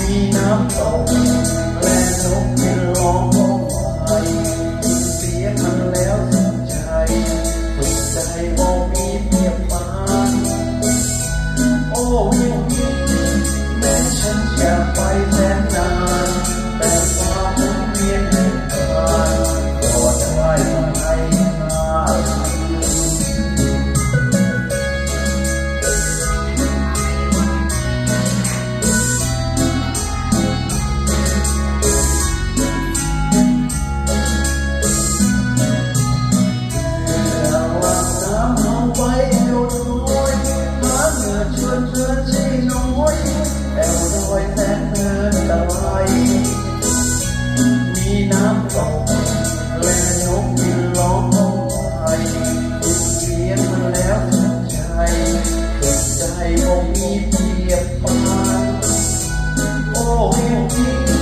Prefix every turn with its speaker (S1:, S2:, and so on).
S1: มีน้ำตกและนกบินร้องร้องไห้เสียมันแล้วสุขใจสุขใจมองมีเพียบปานโอ้ยิ่งแม้ฉันจะไปแสนนาน อชวนเธอใช่น้อยแอวน้อยแสนเนินตะไลมีน้ำตกและนกบินร้องร้องไห้สุดเลี้ยงมาแล้วสุดใจสุดใจคงมีเพียบปานโอ้ย